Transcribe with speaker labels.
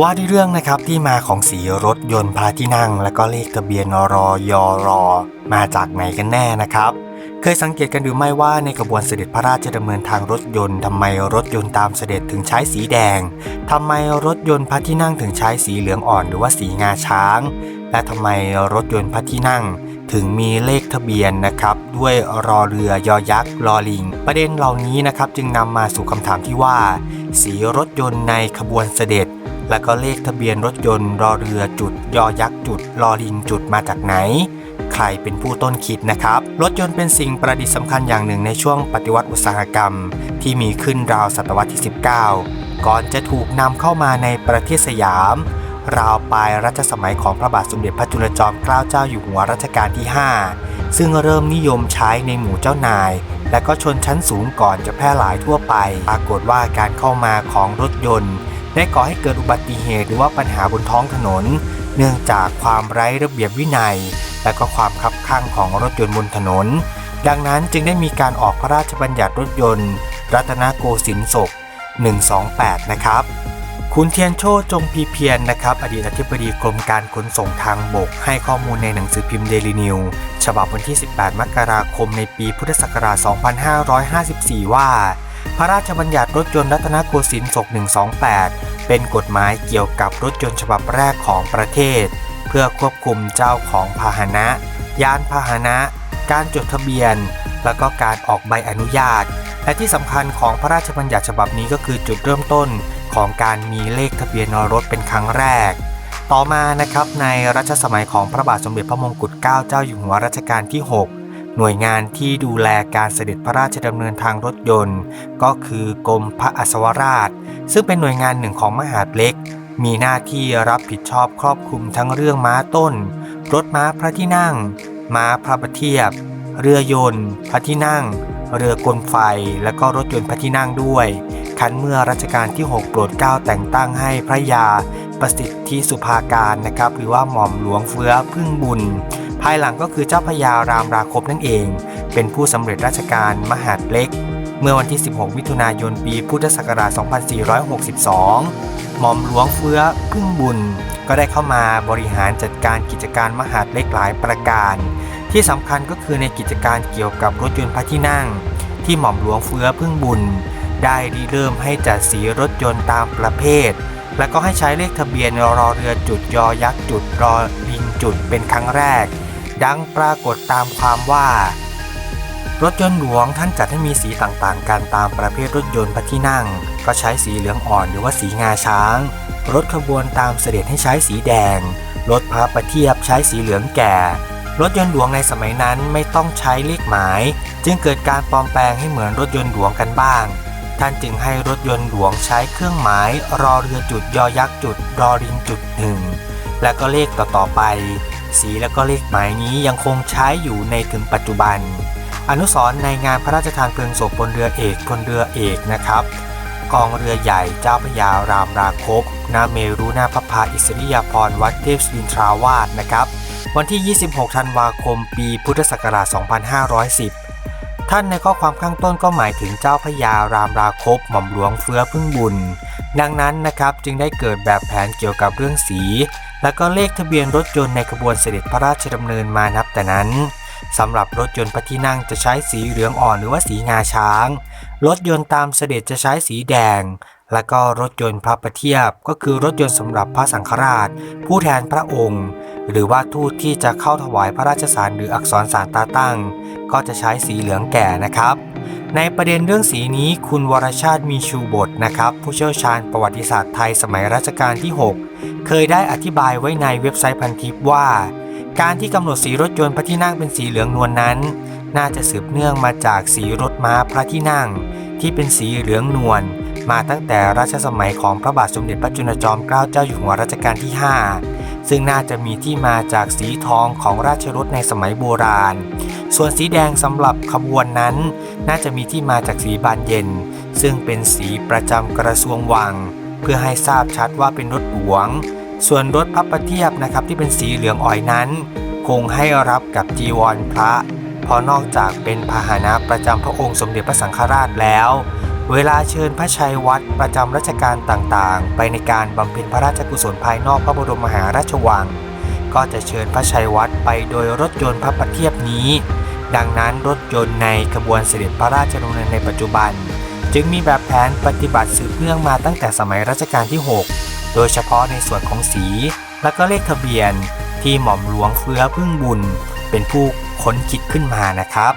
Speaker 1: ว่าด้วยเรื่องนะครับที่มาของสีรถยนต์พระที่นั่ง และก็เลขทะเบียนรอยรอมาจากไหนกันแน่นะครับ เคยสังเกตกันหรือไม่ว่าในกระบวนเสด็จพระราชดำเนินทางรถยนต์ทำไมรถยนต์ตามเสด็จถึงใช้สีแดงทำไมรถยนต์พระที่นั่งถึงใช้สีเหลืองอ่อนหรือว่าสีงาช้าง และทำไมรถยนต์พระที่นั่ง ถึงมีเลขทะเบียนนะครับ ด้วยรอเรือยอยักษ์ลอลิง ประเด็นเหล่านี้นะครับจึงนำมาสู่คำถามที่ว่า สีรถยนต์ในขบวนเสด็จ และก็เลขทะเบียนรถยนต์รอเรือจุดยอยักษ์จุดลอลิงจุดมาจากไหนใครเป็นผู้ต้นคิดนะครับ รถยนต์เป็นสิ่งประดิษฐ์สำคัญอย่างหนึ่งในช่วงปฏิวัติอุตสาหกรรม ที่มีขึ้นราวศตวรรษที่ 19 ก่อนจะถูกนำเข้ามาในประเทศสยาม ราวปลายรัชสมัยของพระบาทสมเด็จพระจุลจอมเกล้าเจ้าอยู่หัวรัชกาลที่ 5 ซึ่งเริ่มนิยมใช้ในหมู่เจ้านาย และก็ชนชั้นสูงก่อนจะแพร่หลายทั่วไป ปรากฏว่าการเข้ามาของรถยนต์ ได้ก่อให้เกิดอุบัติเหตุหรือว่าปัญหาบนท้องถนน เนื่องจากความไร้ระเบียบวินัย และก็ความคับข้างของรถยนต์บนถนน ดังนั้นจึงได้มีการออกพระราชบัญญัติรถยนต์ รัตนโกสินทร์ศก128 นะครับ คุณเทียนโชจงพีเพียรนะครับ อดีตอธิบดีกรมการขนส่งทางบก ให้ข้อมูลในหนังสือพิมพ์เดลินิวฉบับวันที่ 18 มกราคมในปีพุทธศักราช 2554 ว่า พระราชบัญญัติรถยนต์รัตนโกสินทร์ศก128 เป็นกฎหมายเกี่ยวกับรถยนต์ฉบับแรกของประเทศ เพื่อควบคุมเจ้าของพาหนะ ยานพาหนะ การจดทะเบียน แล้วก็การออกใบอนุญาต และที่สำคัญของพระราชบัญญัติฉบับนี้ก็คือจุดเริ่มต้น ของการมีเลขทะเบียนรถเป็นครั้งแรก ต่อมานะครับในรัชสมัยของพระบาทสมเด็จพระมงกุฎเกล้าเจ้าอยู่หัวรัชกาลที่ 6 หน่วยงานที่ดูแลการเสด็จพระราชดำเนินทางรถยนต์ ก็คือกรมพระอัศวราช ซึ่งเป็นหน่วยงานหนึ่งของมหาดเล็ก มีหน้าที่รับผิดชอบครอบคลุมทั้งเรื่องม้าต้น รถม้าพระที่นั่ง ม้าพระประเทียบ เรือยนต์ พระที่นั่งเรือกลไฟ และก็รถยนต์พระที่นั่งด้วย คันเมื่อรัชกาลที่ 6 โปรดเกล้าแต่งตั้งให้พระยาประสิทธิสุภาการนะครับหรือว่าหม่อมหลวงเฟื้อพึ่งบุญ ภายหลังก็คือเจ้าพระยารามราคบนั่นเอง เป็นผู้สำเร็จราชการมหาดเล็ก เมื่อวันที่ 16 มิถุนายนปีพุทธศักราช 2462 หม่อมหลวงเฟื้อพึ่งบุญ ก็ได้เข้ามาบริหารจัดการกิจการมหาดเล็กหลายประการ ที่สำคัญก็คือในกิจการเกี่ยวกับรถยนต์พระที่นั่ง ที่หม่อมหลวงเฟื้อพึ่งบุญ ได้ริเริ่มให้จัดสีรถยนต์ตามประเภท และก็ให้ใช้เลขทะเบียนรอเรือจุดยอยักษ์จุดรอลิงจุดเป็นครั้งแรก ดังปรากฏตามความว่า รถยนต์หลวงท่านจัดให้มีสีต่างๆกันตามประเภทรถยนต์พระที่นั่ง ก็ใช้สีเหลืองอ่อนหรือว่าสีงาช้าง รถขบวนตามเสด็จให้ใช้สีแดง รถพระประเทียบใช้สีเหลืองแก่รถยนต์หลวงในสมัยนั้นไม่ต้องใช้เลขหมาย จึงเกิดการปลอมแปลงให้เหมือนรถยนต์หลวงกันบ้าง ท่านจึงให้รถยนต์หลวงใช้เครื่องหมาย รอเรือจุดยอยักษ์จุด รอริงจุดหนึ่งและก็เลขต่อๆไป สีและก็เลขหมายนี้ยังคงใช้อยู่ในถึงปัจจุบัน อนุสรณ์ในงานพระราชทานเพลิงศพบนเรือเอกพลเรือเอกนะครับ กองเรือใหญ่เจ้าพยารามราคบนาเมรุนาพพาอิสริยาภรณ์วัดเทพศินทราวาสนะครับ วันที่ 26 ธันวาคม ปีพุทธศักราช 2510 ท่านในข้อความข้างต้นก็หมายถึงเจ้าพญารามราคบหม่อมหลวงเฟื้อพึ่งบุญ ดังนั้นนะครับจึงได้เกิดแบบแผนเกี่ยวกับเรื่องสี และก็เลขทะเบียนรถยนต์ในขบวนเสด็จพระราชดำเนินมานับแต่นั้นสำหรับรถยนต์พระที่นั่งจะใช้สีเหลืองอ่อนหรือว่าสีงาช้าง รถยนต์ตามเสด็จจะใช้สีแดง และก็รถยนต์พระประเทียบก็คือรถยนต์สำหรับพระสังฆราช ผู้แทนพระองค์ หรือว่าทูตที่จะเข้าถวายพระราชสารหรืออักษรสารตาตั้ง ก็จะใช้สีเหลืองแก่นะครับ ในประเด็นเรื่องสีนี้คุณวรชาติมีชูบทนะครับ ผู้เชี่ยวชาญประวัติศาสตร์ไทยสมัยรัชกาลที่ 6 เคยได้อธิบายไว้ในเว็บไซต์พันทิปว่า การที่กำหนดสีรถยนต์พระที่นั่งเป็นสีเหลืองนวลนนั้น น่าจะสืบเนื่องมาจากสีรถม้าพระที่นั่ง ที่เป็นสีเหลืองนวลมาตั้งแต่รัชสมัยของพระบาทสมเด็จพระจุลจอมเกล้าเจ้าอยู่หัวรัชกาลที่ 5 ซึ่งน่าจะมีที่มาจากสีทองของราชรถในสมัยโบราณ ส่วนสีแดงสำหรับขบวนนั้น น่าจะมีที่มาจากสีบานเย็น ซึ่งเป็นสีประจำกระทรวงวัง เพื่อให้ทราบชัดว่าเป็นรถหลวง ส่วนรถพับประเทียบนะครับที่เป็นสีเหลืองอ่อยนั้น คงให้รับกับจีวรพระ ราะนอกจากเป็นพาหนะประจำพระองค์สมเด็จพระสังฆราชแล้ว เวลาเชิญพระชัยวัดประจำราชการต่างๆ ไปในการบำเพ็ญพระราชกุศลภายนอกพระบรมมหาราชวัง ก็จะเชิญพระชัยวัดไปโดยรถยนต์พระประเทียบนี้ ดังนั้นรถยนต์ในขบวนเสด็จพระราชดำเนินในปัจจุบัน จึงมีแบบแผนปฏิบัติสืบเนื่องมาตั้งแต่สมัยรัชกาลที่ 6 โดยเฉพาะในส่วนของสีและก็เลขทะเบียนที่หม่อมหลวงเฟื้อพึ่งบุญ เป็นผู้ ค้นคิดขึ้นมานะครับ